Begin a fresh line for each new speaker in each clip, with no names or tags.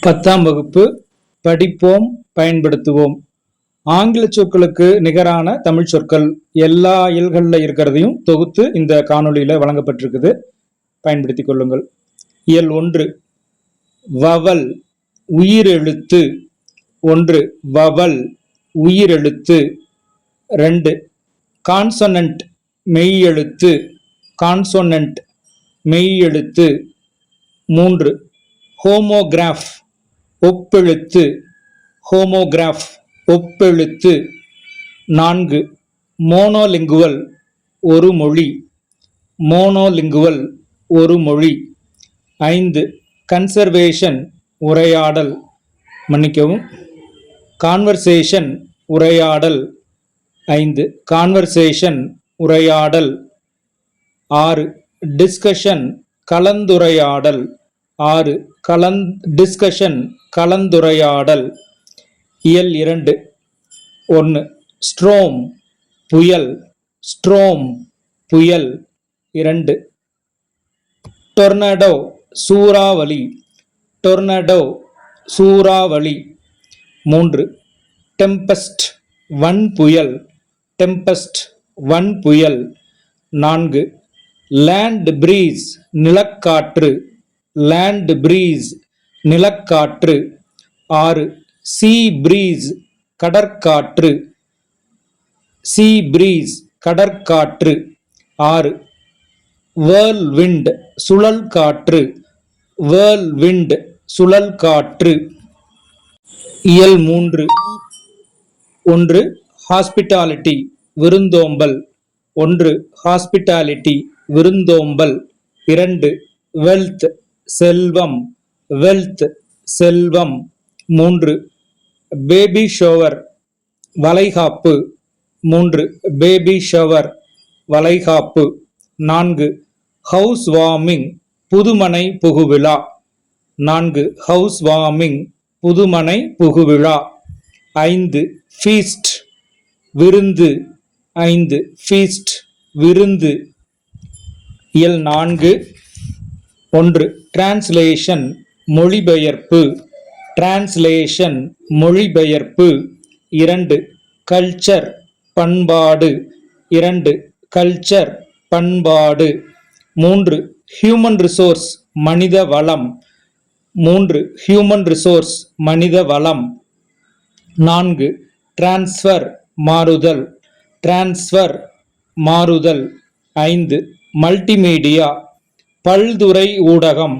பத்தாம் வகுப்பு படிப்போம் பயன்படுத்துவோம். ஆங்கில சொற்களுக்கு நிகரான தமிழ் சொற்கள் எல்லா இயல்களில் இருக்கிறதையும் தொகுத்து இந்த காணொளியில் வழங்கப்பட்டிருக்குது. பயன்படுத்திக் கொள்ளுங்கள். இயல் ஒன்று வவல் உயிரெழுத்து. ஒன்று வவல் உயிரெழுத்து. ரெண்டு கான்சொனன்ட் மெய்யெழுத்து. கான்சொனன்ட் மெய்யெழுத்து. மூன்று ஹோமோகிராஃப். ஒப்பெழுத்து ஹோமோகிராஃப் ஒப்பெழுத்து. நான்கு மோனோலிங்குவல் ஒரு மொழி. மோனோலிங்குவல் ஒரு மொழி. ஐந்து கன்சர்வேஷன் உரையாடல். மன்னிக்கவும். கான்வர்சேஷன் உரையாடல். ஐந்து கான்வர்சேஷன் உரையாடல். ஆறு டிஸ்கஷன் கலந்துரையாடல். ஆறு. கலந் டிஸ்கஷன் கலந்துரையாடல். இயல் இரண்டு. ஒன்று ஸ்ட்ரோம் புயல். ஸ்ட்ரோம் புயல். இரண்டு. டொர்னடோ சூறாவளி. டொர்னடோ சூறாவளி. மூன்று. டெம்பஸ்ட் வன் புயல் டெம்பஸ்ட் வன்புயல். நான்கு. லேண்ட் பிரீஸ் நிலக்காற்று. லேண்ட் பிரீஸ் நிலக்காற்று. ஆறு சீ பிரீஸ் கடற்காற்று. சீ பிரீஸ் கடற்காற்று. ஆறு வேர்ல் விண்ட் சுழல் காற்று வேர்ல் விண்ட் சுழல் காற்று இயல் மூன்று. ஒன்று ஹாஸ்பிட்டாலிட்டி விருந்தோம்பல். ஒன்று ஹாஸ்பிட்டாலிட்டி விருந்தோம்பல். இரண்டு வெல்த் செல்வம் வெல்த் செல்வம். மூன்று பேபி ஷோவர் வளைகாப்பு. மூன்று பேபி ஷவர் வளைகாப்பு. நான்கு ஹவுஸ் வார்மிங் புதுமனை புகுவிழா. நான்கு ஹவுஸ் வார்மிங் புதுமனை புகுவிழா. ஐந்து ஃபீஸ்ட் விருந்து. ஐந்து ஃபீஸ்ட் விருந்து. இயல் நான்கு ஒன்று டிரான்ஸ்லேஷன் மொழிபெயர்ப்பு. டிரான்ஸ்லேஷன் மொழிபெயர்ப்பு. இரண்டு கல்ச்சர் பண்பாடு. இரண்டு கல்ச்சர் பண்பாடு. மூன்று ஹியூமன் ரிசோர்ஸ் மனித வளம். மூன்று ஹியூமன் ரிசோர்ஸ் மனித வளம். நான்கு டிரான்ஸ்ஃபர் மாறுதல். டிரான்ஸ்ஃபர் மாறுதல். ஐந்து மல்டிமீடியா பல்துறை ஊடகம்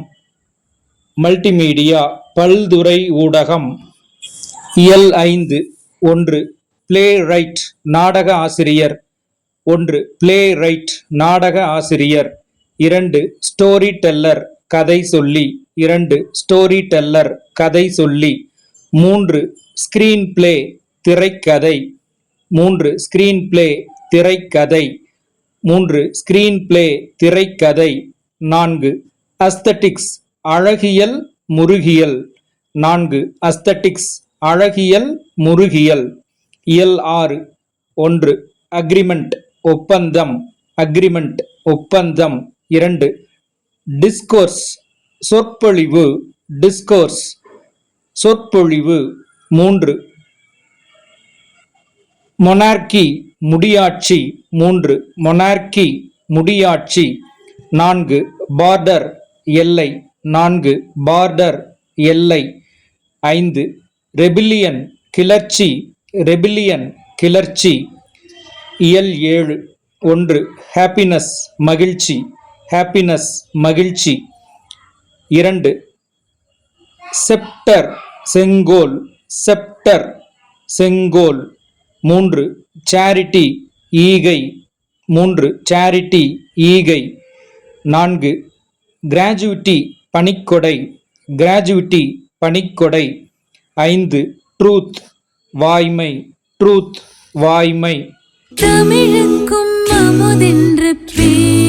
மல்டிமீடியா பல்துறை ஊடகம் இயல் ஐந்து ஒன்று பிளே ரைட் நாடக ஆசிரியர் ஒன்று பிளே ரைட் நாடக ஆசிரியர் இரண்டு ஸ்டோரி டெல்லர் கதை சொல்லி இரண்டு ஸ்டோரி டெல்லர் கதை சொல்லி மூன்று ஸ்கிரீன் பிளே திரைக்கதை மூன்று ஸ்கிரீன் பிளே திரைக்கதை மூன்று ஸ்கிரீன் பிளே திரைக்கதை நான்கு. அஸ்தட்டிக்ஸ் அழகியல் முருகியல். நான்கு. அஸ்தட்டிக்ஸ் அழகியல் முருகியல். இயல் ஆறு. ஒன்று. அக்ரிமெண்ட் ஒப்பந்தம். அக்ரிமெண்ட் ஒப்பந்தம். இரண்டு. டிஸ்கோர்ஸ் சொற்பொழிவு. டிஸ்கோர்ஸ் சொற்பொழிவு. மூன்று. மொனார்கி முடியாட்சி. மூன்று. மொனார்கி முடியாட்சி. நான்கு பார்டர் எல்லை நான்கு பார்டர் எல்லை ஐந்து ரெபிலியன் கிளர்ச்சி ரெபிலியன் கிளர்ச்சி. இயல் ஏழு ஒன்று ஹாப்பினஸ் மகிழ்ச்சி ஹாப்பினஸ் மகிழ்ச்சி. இரண்டு செப்டர் செங்கோல் செப்டர் செங்கோல். மூன்று சேரிட்டி ஈகை. மூன்று சேரிட்டி ஈகை. நான்கு. கிராஜுவிட்டி பனிக்கொடை கிராஜுவிட்டி பனிக்கொடை ஐந்து. ட்ரூத். வாய்மை. ட்ரூத். வாய்மை.
தமிழுக்கும் அமுதென்று பேர்